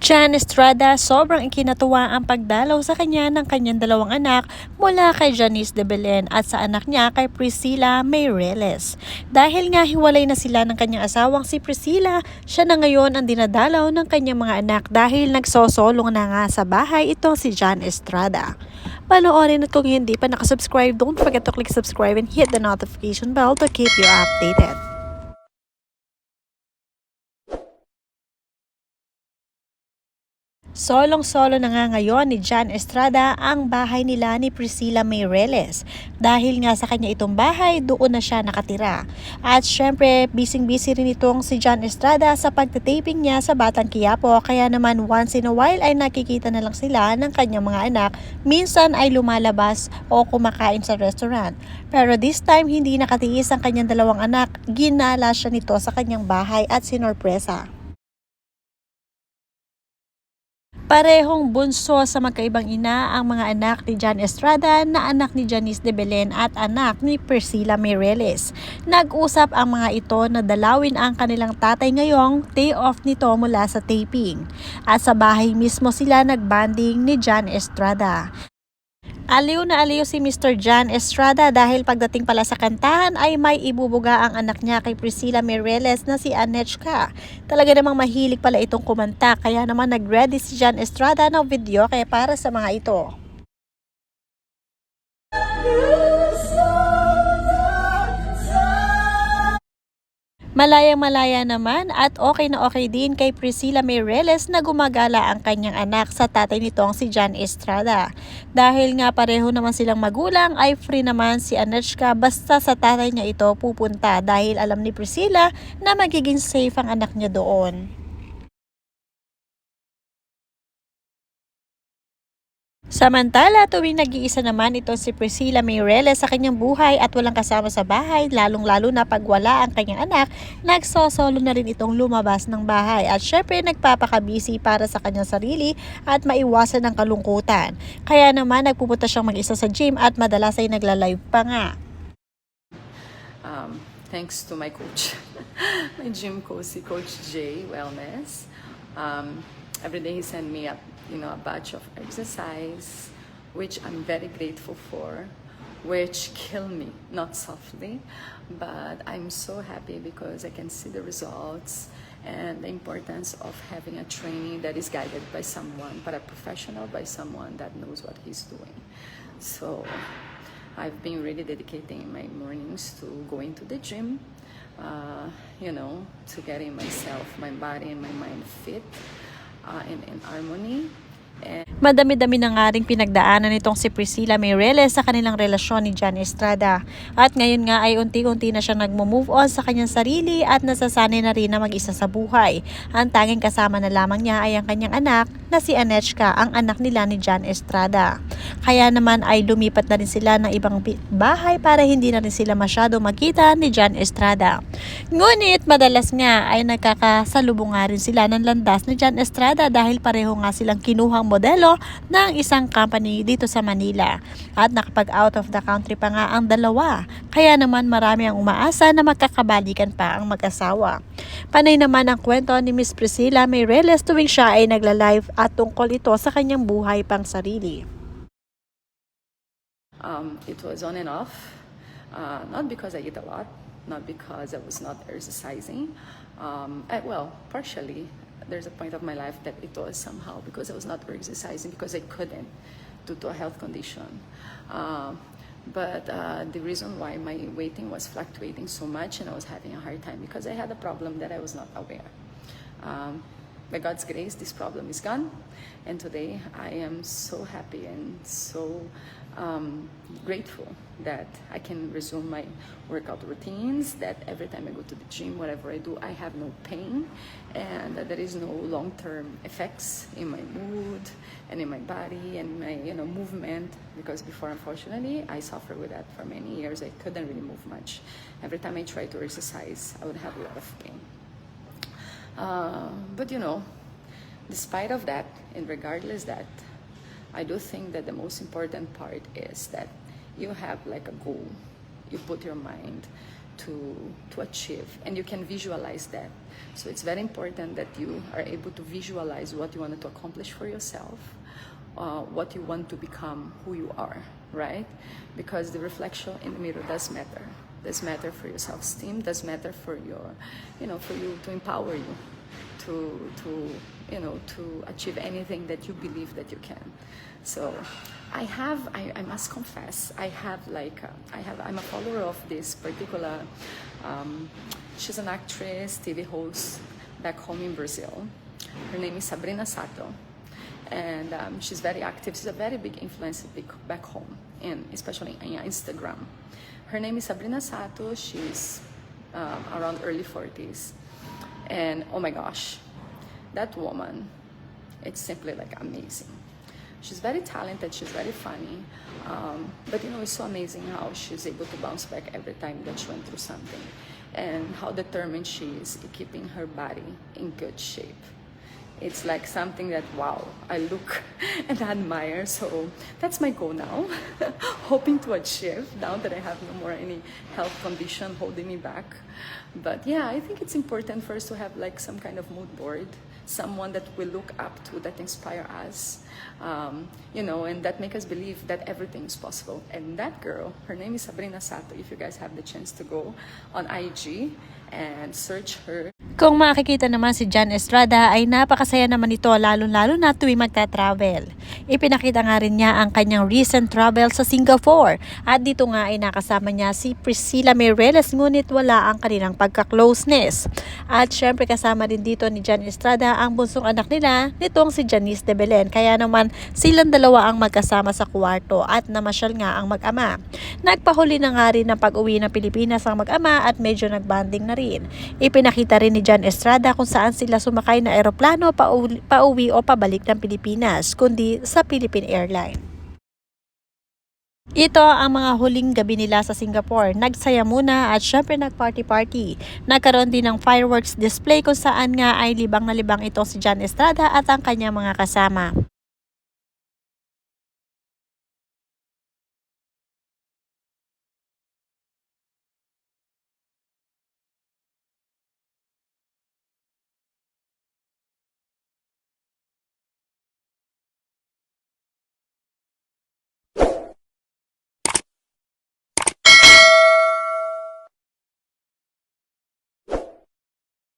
Jan Estrada, sobrang ikinatuwa ang pagdalaw sa kanya ng kanyang dalawang anak mula kay Janice de Belen at sa anak niya kay Priscilla Mayreles. Dahil nga hiwalay na sila ng kanyang asawang si Priscilla, siya na ngayon ang dinadalaw ng kanyang mga anak dahil nagsosolong na nga sa bahay itong si Jan Estrada. Panoorin at kung hindi pa nakasubscribe, don't forget to click subscribe and hit the notification bell to keep you updated. Solong-solo na nga ngayon ni Jan Estrada ang bahay nila ni Priscilla Mayreles. Dahil nga sa kanya itong bahay, doon na siya nakatira. At syempre, busy-busy rin itong si Jan Estrada sa pagtataping niya sa Batang Quiapo. Kaya naman once in a while ay nakikita na lang sila ng kanyang mga anak. Minsan ay lumalabas o kumakain sa restaurant. Pero this time, hindi nakatiis ang kanyang dalawang anak. Ginala siya nito sa kanyang bahay at sinorpresa. Parehong bunso sa magkaibang ina ang mga anak ni Jan Estrada na anak ni Janice de Belen at anak ni Priscilla Mireles. Nag-usap ang mga ito na dalawin ang kanilang tatay ngayong day off nito mula sa taping. At sa bahay mismo sila nagbanding ni Jan Estrada. Aliw na aliw si Mr. Jan Estrada dahil pagdating pala sa kantahan ay may ibubuga ang anak niya kay Priscilla Mireles na si Anechka. Talaga namang mahilig pala itong kumanta kaya naman nag-ready si Jan Estrada ng video kaya para sa mga ito. Malayang-malaya naman at okay na okay din kay Priscilla Mireles na gumagala ang kanyang anak sa tatay nitong si John Estrada. Dahil nga pareho naman silang magulang ay free naman si Anechka basta sa tatay niya ito pupunta dahil alam ni Priscilla na magiging safe ang anak niya doon. Samantala, tuwing nag-iisa naman ito si Priscilla Mayreles sa kanyang buhay at walang kasama sa bahay, lalong-lalo na pag wala ang kanyang anak, nagsosolo na rin itong lumabas ng bahay at syempre nagpapakabisi para sa kanyang sarili at maiwasan ang kalungkutan. Kaya naman nagpupunta siyang mag-isa sa gym at madalas ay nagla-live pa nga. um, thanks to my coach, my gym coach, si Coach J Wellness. Um, every day he send me a you know a batch of exercise, which I'm very grateful for, which kill me not softly, but I'm so happy because I can see the results and the importance of having a training that is guided by someone, but a professional by someone that knows what he's doing. So I've been really dedicating my mornings to going to the gym, uh, you know, to getting myself, my body, and my mind fit uh, and in harmony. And Madami-dami na nga rin pinagdaanan nitong si Priscilla Mayreles sa kanilang relasyon ni Jan Estrada. At ngayon nga ay unti-unti na siya nagmo-move on sa kanyang sarili at nasasanay na rin na mag-isa sa buhay. Ang tanging kasama na lamang niya ay ang kanyang anak na si Anechka, ang anak nila ni Jan Estrada. Kaya naman ay lumipat na rin sila ng ibang bahay para hindi na rin sila masyado makita ni Jan Estrada. Ngunit madalas nga ay nagkakasalubong nga rin sila ng landas ni Jan Estrada dahil pareho nga silang kinuhang modelo ng isang company dito sa Manila. At nakapag out of the country pa nga ang dalawa. Kaya naman marami ang umaasa na magkakabalikan pa ang mag-asawa. Panay naman ang kwento ni Miss Priscilla Mayreles tuwing siya ay nagla-live at tungkol ito sa kanyang buhay pang sarili. um, it was on and off, uh, not because I eat a lot, not because I was not exercising. Um, I, well, partially, there's a point of my life that it was somehow because I was not exercising because I couldn't due to a health condition. Uh, but uh, the reason why my weighting was fluctuating so much and I was having a hard time because I had a problem that I was not aware. Um, by God's grace, this problem is gone. And today I am so happy and so um, grateful that I can resume my workout routines, that every time I go to the gym, whatever I do, I have no pain and that there is no long-term effects in my mood and in my body and my you know movement because before unfortunately I suffered with that for many years. I couldn't really move much. Every time I tried to exercise, I would have a lot of pain. Uh, but you know, despite of that, and regardless that, I do think that the most important part is that you have like a goal. You put your mind to to achieve and you can visualize that. So it's very important that you are able to visualize what you wanted to accomplish for yourself uh, what you want to become who you are right? Because the reflection in the mirror does matter does matter for your self-esteem does matter for your you know for you to empower you to to you know to achieve anything that you believe that you can. So i have i, I must confess i have like uh, i have i'm a follower of this particular um, she's an actress tv host back home in brazil. Her name is sabrina sato. And um, she's very active. She's a very big influencer back home and especially in instagram her name is sabrina sato she's um, around early 40s and oh my gosh, that woman, it's simply like amazing. She's very talented, she's very funny. Um, but you know, it's so amazing how she's able to bounce back every time that she went through something. And how determined she is in keeping her body in good shape. It's like something that, wow, I look and admire. So that's my goal now. Hoping to achieve now that I have no more any health condition holding me back. But yeah, I think it's important for us to have like some kind of mood board, someone that we look up to, that inspire us, um, you know, and that make us believe that everything is possible. And that girl, her name is Sabrina Sato. If you guys have the chance to go on IG and search her, Kung makikita naman si Jan Estrada ay napakasaya naman ito lalo-lalo na tuwing magta-travel. Ipinakita nga rin niya ang kanyang recent travel sa Singapore at dito nga ay nakasama niya si Priscilla Mireles ngunit wala ang kanilang pagka-closeness. At syempre kasama din dito ni Jan Estrada ang bunsong anak nila nitong si Janice de Belen kaya naman silang dalawa ang magkasama sa kwarto at namasyal nga ang mag-ama. Nagpahuli na nga rin ng pag-uwi ng Pilipinas ang mag-ama at medyo nagbanding na rin. Ipinakita rin ni Jan Estrada kung saan sila sumakay na eroplano pauwi, pauwi o pabalik ng Pilipinas, kundi sa Philippine Airline. Ito ang mga huling gabi nila sa Singapore. Nagsaya muna at syempre nag-party-party. Nagkaroon din ng fireworks display kung saan nga ay libang na libang ito si Jan Estrada at ang kanyang mga kasama.